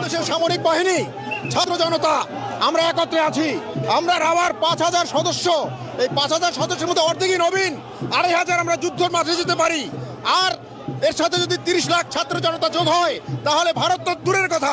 বাংলাদেশের সামরিক বাহিনী, ছাত্র জনতা, আমরা একত্রে আছি। আমরা আবার পাঁচ হাজার সদস্য। এই পাঁচ হাজার সদস্যের মধ্যে অর্ধেকই নবীন, আড়াই হাজার আমরা যুদ্ধের মাঠে যেতে পারি। আর এর সাথে যদি তিরিশ লাখ ছাত্র জনতা যোগ হয়, তাহলে ভারত তো দূরের কথা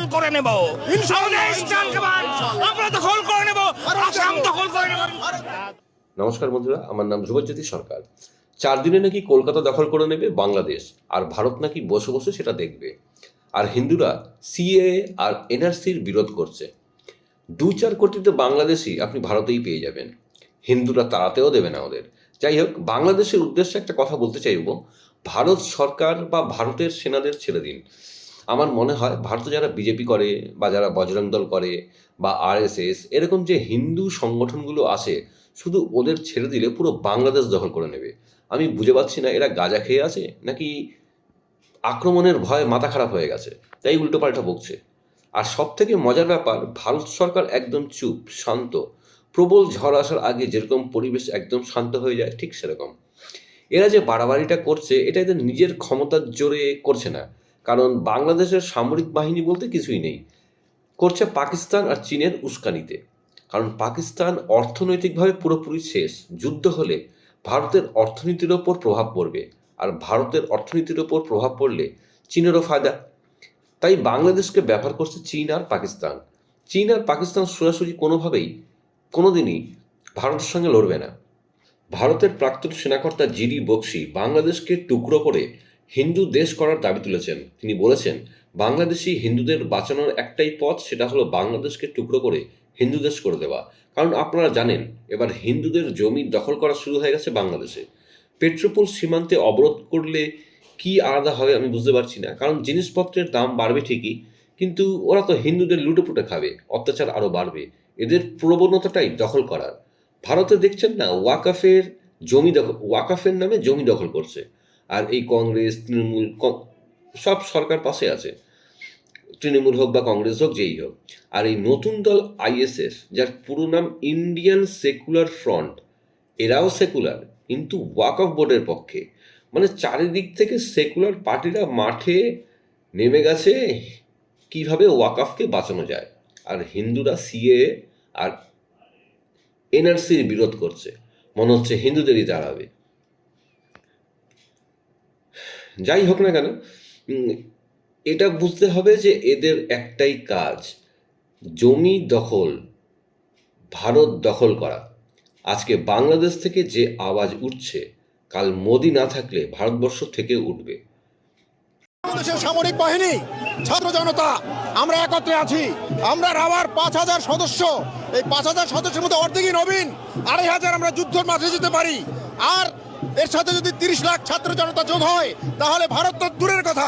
করে নেব। আমাদের ইস্টার্ন কামান আমরা দখল করে নেব আসাম দখল করে নেব। নমস্কার বন্ধুরা আমার নাম ধ্রুবজ্যোতি সরকার। চার দিনে নাকি কলকাতা দখল করে নেবে বাংলাদেশ আর ভারত নাকি বসে বসে সেটা দেখবে। আর হিন্দুরা সিএ আর এনআরসির বিরোধ করছে। দু চার কোটিতে বাংলাদেশি আপনি ভারতেই পেয়ে যাবেন। হিন্দুরা তাড়াতেও দেবে না ওদের। যাই হোক বাংলাদেশের উদ্দেশ্যে একটা কথা বলতে চাইব। ভারত সরকার বা ভারতের সেনাদের ছেড়ে দিন। আমার মনে হয় ভারতে যারা বিজেপি করে বা যারা বজরং দল করে বা আরএসএস, এরকম যে হিন্দু সংগঠনগুলো আছে, শুধু ওদের ছেড়ে দিলে পুরো বাংলাদেশ দখল করে নেবে। আমি বুঝে পাচ্ছি না এরা গাঁজা খেয়ে আছে নাকি আক্রমণের ভয়ে মাথা খারাপ হয়ে গেছে। তাই উল্টোপাল্টা বকছে। আর সব থেকে মজার ব্যাপার, ভারত সরকার একদম চুপ, শান্ত। প্রবল ঝড় আসার আগে যেরকম পরিবেশ একদম শান্ত হয়ে যায়, ঠিক সেরকম। এরা যে বাড়াবাড়িটা করছে, এটা এদের নিজের ক্ষমতার জোরে করছে না। কারণ বাংলাদেশের সামরিক বাহিনী বলতে কিছুই নেই। করছে পাকিস্তান আর চীনের উস্কানিতে। কারণ পাকিস্তান অর্থনৈতিকভাবে পুরোপুরি শেষ। যুদ্ধ হলে ভারতের অর্থনীতির ওপর প্রভাব পড়বে আর ভারতের অর্থনীতির ওপর প্রভাব পড়লে চীনেরও ফায়দা। তাই বাংলাদেশকে ব্যবহার করছে চীন আর পাকিস্তান। চীন আর পাকিস্তান সরাসরি কোনোভাবেই, কোনোদিনই ভারতের সঙ্গে লড়বে না। ভারতের প্রাক্তন সেনাকর্তা জিডি বক্সি বাংলাদেশকে টুকরো করে হিন্দু দেশ করার দাবি তুলেছেন। তিনি বলেছেন, বাংলাদেশি হিন্দুদের বাঁচানোর একটাই পথ সেটা হলো বাংলাদেশকে টুকরো করে হিন্দু দেশ করে দেওয়া। কারণ আপনারা জানেন, এবার হিন্দুদের জমি দখল করা শুরু হয়ে গেছে বাংলাদেশে। পেট্রোপোল সীমান্তে অবরোধ করলে কি আলাদা হবে আমি বুঝতে পারছি না। কারণ জিনিসপত্রের দাম বাড়বে ঠিকই, কিন্তু ওরা তো হিন্দুদের লুটোপুটে খাবে, অত্যাচার আরও বাড়বে। এদের প্রবণতাটাই দখল করার। ভারতে দেখছেন না, ওয়াকাফের জমি দখল ওয়াকাফের নামে জমি দখল করছে। আর এই কংগ্রেস, তৃণমূল সব সরকার পাশে আছে। তৃণমূল হোক বা কংগ্রেস হোক, যেই হোক। আর এই নতুন দল আইএসএফ যার পুরো নাম ইন্ডিয়ান সেকুলার ফ্রন্ট এরাও সেকুলার কিন্তু ওয়াক অফ বোর্ডের পক্ষে। মানে চারিদিক থেকে সেকুলার পার্টিরা মাঠে নেমে গেছে, কীভাবে ওয়াকফকে বাঁচানো যায়। আর হিন্দুরা সিএ আর এনআরসির বিরোধ করছে। মনে হচ্ছে হিন্দুদেরই দাঁড়াবে। যাই হোক না কেন এটা বুঝতে হবে যে এদের একটাই কাজ, জমি দখল, ভারত দখল করা। আজকে বাংলাদেশ থেকে যে আওয়াজ উঠছে, কাল মোদি না থাকলে ভারতবর্ষ থেকে উঠবে। বাংলাদেশের সামরিক বাহিনী, ছাত্র জনতা, আমরা একত্রে আছি। আমরা রাবার পাঁচ হাজার সদস্য। এই পাঁচ হাজার সদস্যের মধ্যে অর্ধেকই নবীন, আড়াই হাজার আমরা যুদ্ধের মাঠে যেতে পারি। আর এর সাথে যদি তিরিশ লাখ ছাত্র জনতা যোগ হয় তাহলে ভারত তো দূরের কথা।